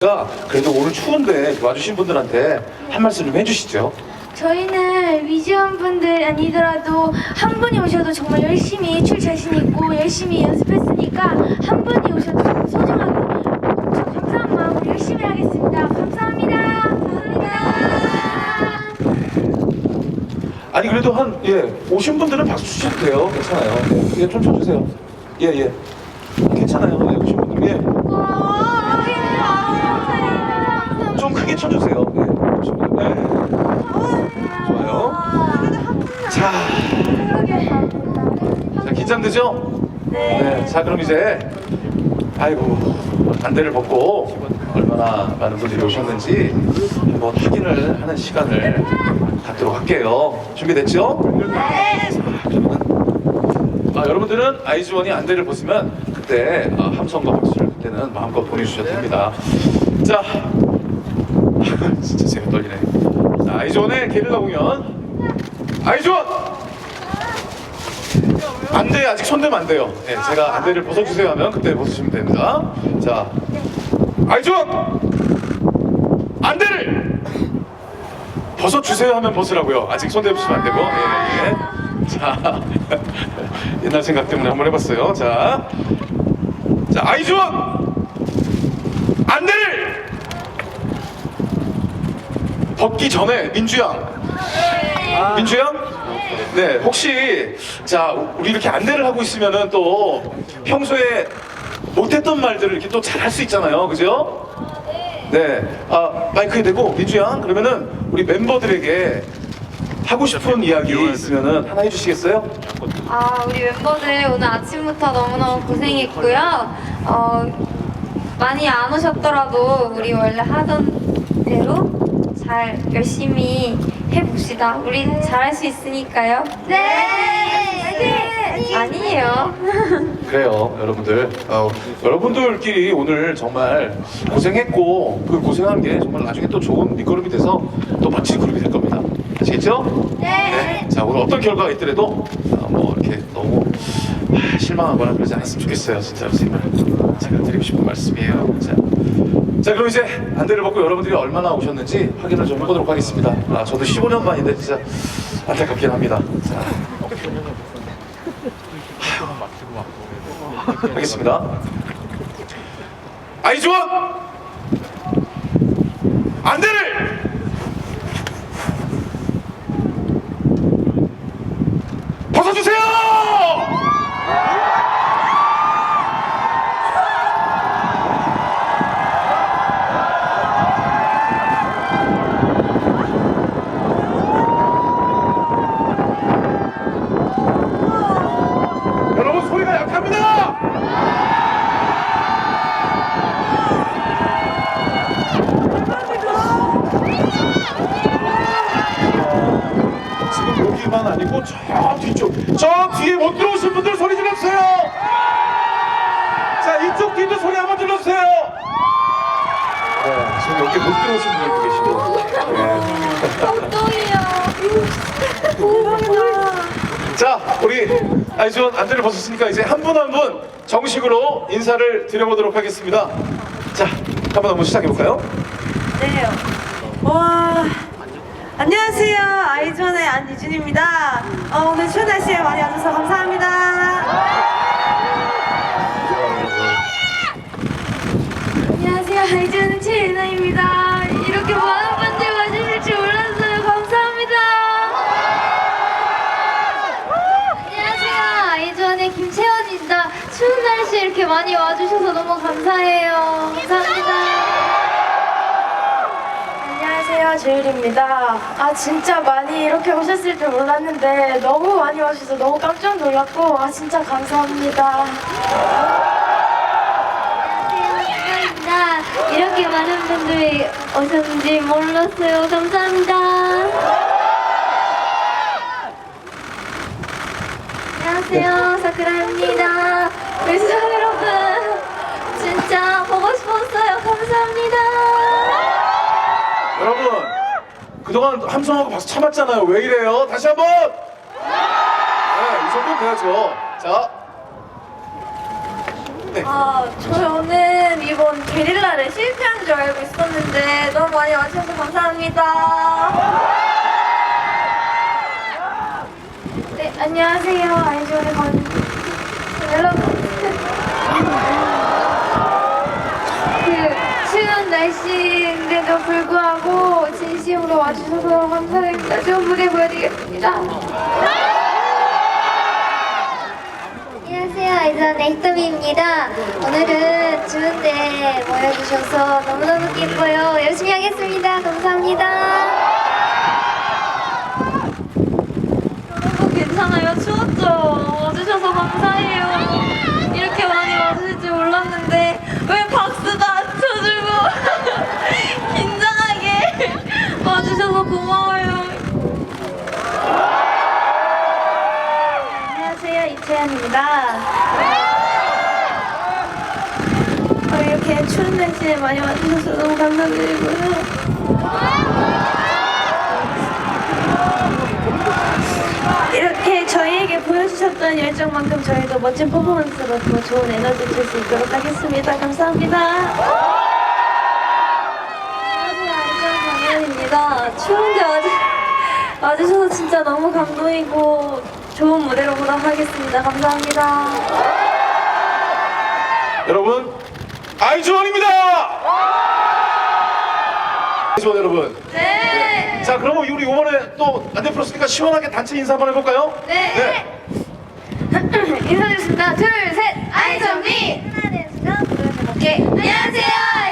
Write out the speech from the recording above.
가 그래도 오늘 추운데 와주신 분들한테 한 말씀 좀 해주시죠. 저희는 위지원 분들 아니더라도 한 분이 오셔도 정말 열심히 출 자신 있고 열심히 연습했으니까 한 분이 오셔도 정말 소중하고 엄청 감사한 마음으로 열심히 하겠습니다. 감사합니다. 감사합니다. 아니 그래도 한 예 오신 분들은 박수 주셔도 돼요. 괜찮아요. 예, 예, 좀 쳐주세요. 예 예. 괜찮아요. 예, 오신 분들 예. 좀 크게 쳐주세요. 예. 오신 분들. 네. 좋아요. 자, 자 긴장되죠? 네. 자 그럼 이제 아이고 안대를 벗고 얼마나 많은 분들이 오셨는지 한번 확인을 하는 시간을 갖도록 할게요. 준비됐죠? 네. 아, 여러분들은 아이즈원이 안대를 벗으면 그때 아, 함성과 박수를 그때는 마음껏 보내주셔도 됩니다. 자, 진짜 제가 떨리네. 자, 아이즈원의 게릴라 공연. 아이즈원! 안대 아직 손대면 안 돼요. 네, 제가 안대를 벗어주세요 하면 그때 벗으시면 됩니다. 자, 아이즈원! 안대를 벗어주세요 하면 벗으라고요. 아직 손 대주시면 안 되고. 예, 예. 자, 옛날 생각 때문에 한번 해봤어요. 자, 자 아이즈원 안대를 벗기 전에 민주양, 민주양. 네, 혹시 자 우리 이렇게 안대를 하고 있으면은 또 평소에 못했던 말들을 이렇게 또 잘 할 수 있잖아요, 그죠? 네, 아 마이크에 대고 민주양 그러면은 우리 멤버들에게 하고 싶은 이야기 있으면은 하나 해주시겠어요? 아, 우리 멤버들 오늘 아침부터 너무너무 고생했고요. 어, 많이 안 오셨더라도 우리 원래 하던 대로 잘 열심히 해봅시다. 우리 잘할 수 있으니까요. 네. 아니에요. 그래요, 여러분들. 어, 여러분들끼리 오늘 정말 고생했고 그 고생한 게 정말 나중에 또 좋은 밑거름이 돼서 또 멋진 그룹이 될 겁니다. 아시겠죠? 네. 자, 오늘 어떤 결과가 있더라도 어, 뭐 이렇게 너무 아, 실망하거나 그러지 않았으면 좋겠어요, 진짜로 제발. 제가 드리고 싶은 말씀이에요. 자, 자 그럼 이제 안대를 벗고 여러분들이 얼마나 오셨는지 확인을 좀 해보도록 하겠습니다. 아, 저도 15년 만인데 진짜 안타깝긴 합니다. 자. 하겠습니다. 아이즈원 안대를 벗어주세요. 여러분 소리가 약합니다. 지금 아니고 저 뒤쪽 저 뒤에 못 들어오신 분들 소리 질러주세요 자 이쪽 뒤도 소리 한번 질러주세요 네, 지금 여기 못 들어오신 분들도 계시고 네. 자 우리 아이즈원 안대를 벗었으니까 이제 한 분 한 분 정식으로 인사를 드려보도록 하겠습니다 자한분한분 시작해볼까요? 네. 와. 안녕하세요. 아이즈 원의 안유진입니다. 어, 오늘 추운 날씨에 많이 와주셔서 감사합니다. 안녕하세요. 아이즈는 최예나입니다. 이렇게 많은 분들 와주실 줄 몰랐어요. 감사합니다. 안녕하세요. 아이즈원의 김채원입니다. 추운 날씨에 이렇게 많이 와주셔서 너무 감사해요. 감사합니다. 안녕하세요 주율입니다. 아 진짜 많이 이렇게 오셨을 줄 몰랐는데 너무 많이 와주셔서 너무 깜짝 놀랐고 아 진짜 감사합니다. 감사합니다. 이렇게 많은 분들이 오셨는지 몰랐어요. 감사합니다. 안녕하세요. 사쿠라입니다. 그동안 함성하고 박수 참았잖아요 왜 이래요 다시 한 번 네 이 정도는 돼야죠 자 네. 아이 이번 게릴라를 실패한 줄 알고 있었는데 너무 많이 와주셔서 감사합니다. 네, 안녕하세요. 아이즈원의 건 여러분. 그 추운 날씨인데도 불구하고 진심으로 와주셔서 감사드립니다. 좋은 무대 보여드리겠습니다. 안녕하세요. 아이즈원의 히토미입니다. 오늘은 추운데 모여주셔서 너무너무 기뻐요. 열심히 하겠습니다. 감사합니다. 여러분 괜찮아요? 추웠죠? 와주셔서 감사해요. 이렇게 많이 와주실 줄 몰랐는데 왜 박수도 안 쳐주고 긴장하게 와주셔서 고마워요. 안녕하세요. 이채연입니다. 어, 이렇게 추운 날씨에 많이 와주셔서 너무 감사드리고요. 이렇게 저희에게 보여주셨던 열정만큼 저희도 멋진 퍼포먼스로 더 좋은 에너지 줄 수 있도록 하겠습니다. 감사합니다. 정연입니다. 추운데 와주, 와주셔서 진짜 너무 감동이고 좋은 무대로 보답하겠습니다. 감사합니다. 여러분 아이즈원입니다. 아이즈원 여러분. 네. 자 그러면 우리 이번에 또 안돼 풀었으니까 시원하게 단체 인사 한번 해볼까요? 네. 인사드리겠습니다. 둘, 셋. 아이전비 하나 둘 셋 오케이 안녕하세요